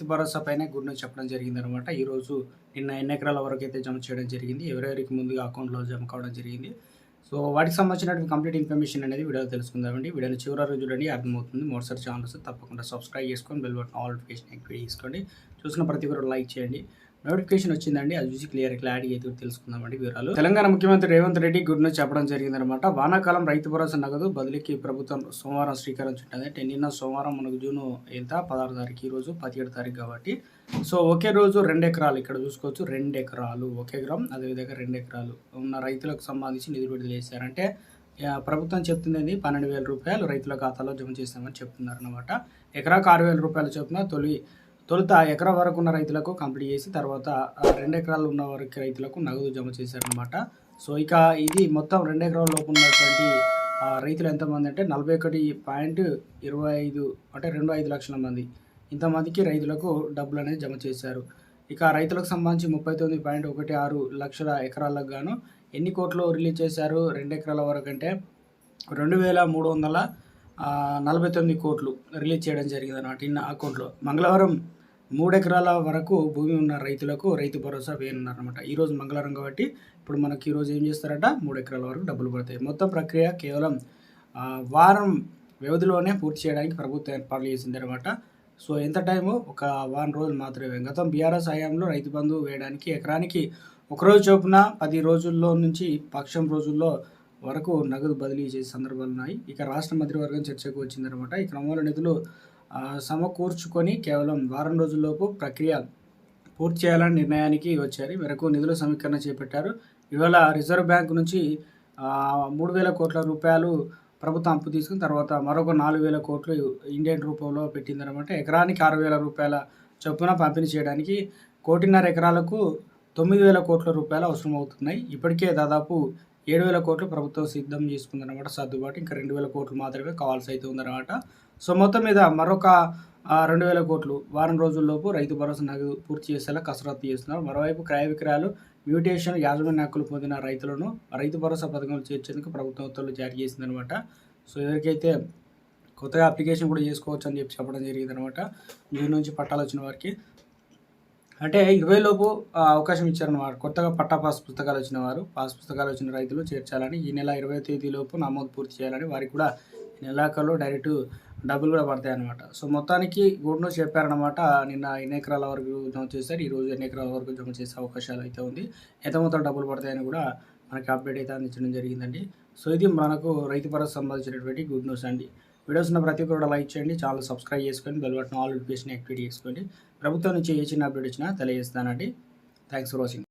రైతు భరోసా పైన good news చెప్పడం జరిగింది అనమాట ఈరోజు నిన్న ఎన్ని ఎకరాల వరకు అయితే జమ చేయడం జరిగింది ఎవరెవరికి ముందుగా అకౌంట్లో జమ కావడం జరిగింది. సో వాటికి సంబంధించినటువంటి కంప్లీట్ ఇన్ఫర్మేషన్ అనేది వీడియో తెలుసుకుందామండి. వీడియోని చివరి రోజు చూడండి అర్థమవుతుంది. మరోసారి ఛానల్స్ తప్పకుండా సబ్స్క్రైబ్ చేసుకొని bell button all notification activate చేసుకోండి. చూసిన ప్రతి ఒక్కరు లైక్ చేయండి. నోటిఫికేషన్ వచ్చిందండి అది చూసి క్లియర్ క్లారిటీ అయితే తెలుసుకుందామండి వివరాలు. తెలంగాణ ముఖ్యమంత్రి రేవంత్ రెడ్డి గుడ్ న్యూస్ చెప్పడం జరిగిందనమాట వానాకాలం రైతు భరోసా నగదు బదిలీకి ప్రభుత్వం సోమవారం శ్రీకారం చుట్టింది. నిన్న సోమవారం మనకు జూన్ ఎంత? పదహారు తారీఖు ఈ రోజు పదిహేడు తారీఖు కాబట్టి. సో ఒకే రోజు రెండు ఎకరాలు ఇక్కడ చూసుకోవచ్చు రెండు ఎకరాలు ఒక ఎకరం అదేవిధంగా రెండు ఎకరాలు ఉన్న రైతులకు సంబంధించి నిధులు విడుదల చేశారంటే ప్రభుత్వం చెప్తుంది పన్నెండు వేల రూపాయలు రైతుల ఖాతాలో జమ చేస్తామని చెప్తున్నారు అనమాట ఎకరాకు ఆరు వేల రూపాయలు చొప్పున తొలి తొలుత ఎకరం వరకు ఉన్న రైతులకు కంప్లీట్ చేసి తర్వాత రెండు ఎకరాలు ఉన్న వరకు రైతులకు నగదు జమ చేశారనమాట సో ఇక ఇది మొత్తం రెండు ఎకరాల లోపు ఉన్నటువంటి రైతులు ఎంతమంది అంటే నలభై ఒకటి పాయింట్ ఇరవై ఐదు అంటే రెండు ఐదు లక్షల మంది. ఇంతమందికి రైతులకు డబ్బులు అనేది జమ చేశారు. ఇక రైతులకు సంబంధించి ముప్పై తొమ్మిది పాయింట్ ఒకటి ఆరు లక్షల ఎకరాలకు గాను ఎన్ని కోట్లు రిలీజ్ చేశారు రెండు ఎకరాల వరకు అంటే రెండు వేల మూడు వందల నలభై తొమ్మిది కోట్లు రిలీజ్ చేయడం జరిగింది అన్నమాట ఇన్న అకౌంట్లో మంగళవారం మూడెకరాల వరకు భూమి ఉన్న రైతులకు రైతు భరోసా వేయనున్నారనమాట ఈరోజు మంగళవారం కాబట్టి ఇప్పుడు మనకి ఈరోజు ఏం చేస్తారట? మూడు ఎకరాల వరకు డబ్బులు పడతాయి. మొత్తం ప్రక్రియ కేవలం వారం వ్యవధిలోనే పూర్తి చేయడానికి ప్రభుత్వం ఏర్పాట్లు చేసిందనమాట సో ఎంత టైము? ఒక వారం రోజులు మాత్రమే. గతం బీఆర్ఎస్ హయాంలో రైతు బంధు వేయడానికి ఎకరానికి ఒక రోజు చొప్పున పది రోజుల్లో నుంచి పక్షం రోజుల్లో వరకు నగదు బదిలీ చేసే సందర్భాలు ఉన్నాయి. ఇక రాష్ట్ర మంత్రివర్గం చర్చకు వచ్చిందనమాట ఈ క్రమంలో నిధులు సమకూర్చుకొని కేవలం వారం రోజుల్లోపు ప్రక్రియ పూర్తి చేయాలని నిర్ణయానికి వచ్చారు. మేరకు నిధుల సమీకరణ చేపట్టారు. ఇవాళ రిజర్వ్ బ్యాంక్ నుంచి మూడు వేల కోట్ల రూపాయలు ప్రభుత్వం అప్పు తీసుకుని తర్వాత మరొక నాలుగు వేల కోట్లు ఇండియన్ రూపంలో పెట్టిందనమాట ఎకరానికి ఆరు వేల రూపాయల చొప్పున పంపిణీ చేయడానికి కోటిన్నర ఎకరాలకు తొమ్మిది వేల కోట్ల రూపాయలు అవసరం అవుతున్నాయి ఇప్పటికే దాదాపు ఏడు వేల కోట్లు ప్రభుత్వం సిద్ధం చేసుకుందనమాట సర్దుబాటు ఇంకా రెండు వేల కోట్లు మాత్రమే కావాల్సి అయితే ఉందన్నమాట. సో మొత్తం మీద మరొక రెండు వేల కోట్లు వారం రోజుల్లోపు రైతు భరోసా నగదు పూర్తి చేసేలా కసరత్తు చేస్తున్నారు. మరోవైపు క్రయ విక్రయాలు మ్యూటేషన్ యాజమాన్య హక్కులు పొందిన రైతులను రైతు భరోసా పథకంలో చేర్చేందుకు ప్రభుత్వం ఉత్తర్వులు జారీ చేసిందనమాట. సో ఎవరికైతే కొత్తగా అప్లికేషన్ కూడా చేసుకోవచ్చు అని చెప్పి చెప్పడం జరిగింది అనమాట జూన్ నుంచి పట్టాలు వచ్చిన వారికి. అంటే ఇరవై లోపు అవకాశం ఇచ్చారన్నమాట. కొత్తగా పట్టా పాస్ పుస్తకాలు వచ్చిన వారు పాస్ పుస్తకాలు వచ్చిన రైతులు చేర్చాలని ఈ నెల ఇరవై తేదీలోపు నమోదు పూర్తి చేయాలని వారికి కూడా ఈ నెలాఖరులో డైరెక్ట్ డబ్బులు కూడా పడతాయి అనమాట సో మొత్తానికి గుడ్ న్యూస్ చెప్పారనమాట నిన్న ఎన్ని ఎకరాల వరకు జమ చేశారు? ఈరోజు ఎన్ని ఎకరాల వరకు జమ చేసే అవకాశాలు అయితే ఉంది? ఎంత మొత్తం డబ్బులు పడతాయని కూడా మనకి అప్డేట్ అయితే అందించడం జరిగిందండి. సో ఇది మనకు రైతు భరోసా సంబంధించినటువంటి గుడ్ న్యూస్ అండి. వీడియోస్ ఉన్న ప్రతి ఒక్కరు లైక్ చేయండి. ఛానల్ సబ్స్క్రైబ్ చేసుకొని bell button all notification activate చేసుకోండి. ప్రభుత్వం నుంచి ఏ చిన్న అప్డేట్ వచ్చినా తెలియజేస్తానండి. Thanks for watching.